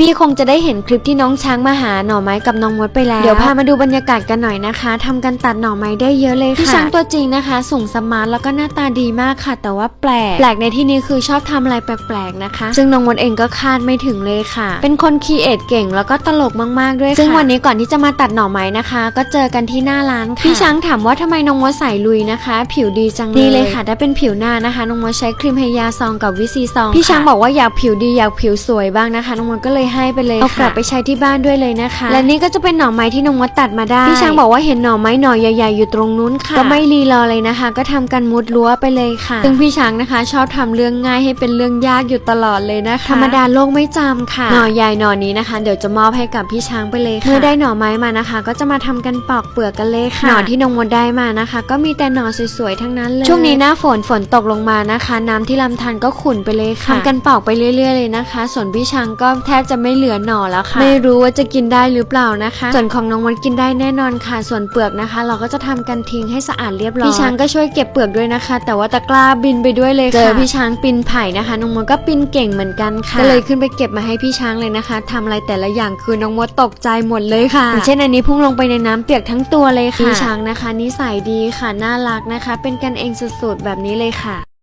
พี่ๆ คงจะได้เห็นคลิปที่น้องช้างมาหาหน่อไม้กับน้องมดไปแล้ว เดี๋ยวพามาดูบรรยากาศกันหน่อยนะคะทำกันตัดหน่อไม้ได้เยอะเลยค่ะพี่ช้างตัวจริงนะคะ สูงสมาร์ทแล้วก็หน้าตาดีมากค่ะ แต่ว่าแปลก แปลกในที่นี้คือชอบทำอะไรแปลกๆนะคะ ซึ่งน้องมดเองก็คาดไม่ถึงเลยค่ะ เป็นคนคีเอทเก่งแล้วก็ตลกมากๆด้วยค่ะซึ่งวันนี้ก่อนที่จะมาตัดหน่อไม้นะคะ ก็เจอกันที่หน้าร้านค่ะพี่ช้างถามว่าทำไมน้องมดใส่ลุยนะคะ ผิวดีจังเลยนี่เลยค่ะถ้าเป็นผิวหน้านะคะน้องมดใช้ครีมไฮยาซองกับวิซีซองพี่ช้างบอกว่าอยากผิวดีอยากผิวสวยบ้างนะคะน้องมดก็เลยให้ไปเลยเอากลับไปใช้ที่บ้านด้วยเลยนะคะ และนี่ก็จะเป็นหน่อไม้ที่น้องมดตัดมาได้พี่ช้างบอกว่าเห็นหน่อไม้หน่อใหญ่ๆอยู่ตรงนู้นค่ะก็ไม่รีรอเลยนะคะ ก็ทำกันมุดรั้วไปเลยค่ะซึ่งพี่ช้างนะคะ ชอบทำเรื่องง่ายให้เป็นเรื่องยากอยู่ตลอดเลยนะคะธรรมดาโลกไม่จำค่ะหน่อใหญ่หน่อนี้นะคะ เดี๋ยวจะมอบให้กับพี่ช้างไปเลยค่ะเมื่อได้หน่อไม้มานะคะ ก็จะมาทำกันปอกเปลือกกันเลยค่ะหน่อที่น้องมดได้มานะคะ ก็มีแต่หน่อสวยๆทั้งนั้นเลยช่วงนี้หน้าฝนฝนตกลงมานะคะ น้ำที่ลำธารก็ขุ่นไปเลยค่ะทำกันปอกไปเรื่อย ๆ เลยนะคะ ส่วนพี่ช้างก็แทบจะไม่เหลือหน่อแล้วค่ะ ไม่รู้ว่าจะกินได้หรือเปล่านะคะ ส่วนของน้องมดกินได้แน่นอนค่ะ ส่วนเปลือกนะคะ เราก็จะทำกันทิ้งให้สะอาดเรียบร้อยพี่ช้างก็ช่วยเก็บเปลือกด้วยนะคะ แต่ว่าตะกร้าบินไปด้วยเลยค่ะเจอพี่ช้างปีนไผ่นะคะ น้องมดก็ปีนเก่งเหมือนกันค่ะก็เลยขึ้นไปเก็บมาให้พี่ช้างเลยนะคะทำอะไรแต่ละอย่างคือน้องมดตกใจหมดเลยค่ะอย่างเช่นอันนี้พุ่งลงไปในน้ำเปียกทั้งตัวเลยค่ะพี่ช้างนะคะนิสัยดีค่ะน่ารักนะคะ เป็นกันเองสุดๆแบบนี้เลยค่ะ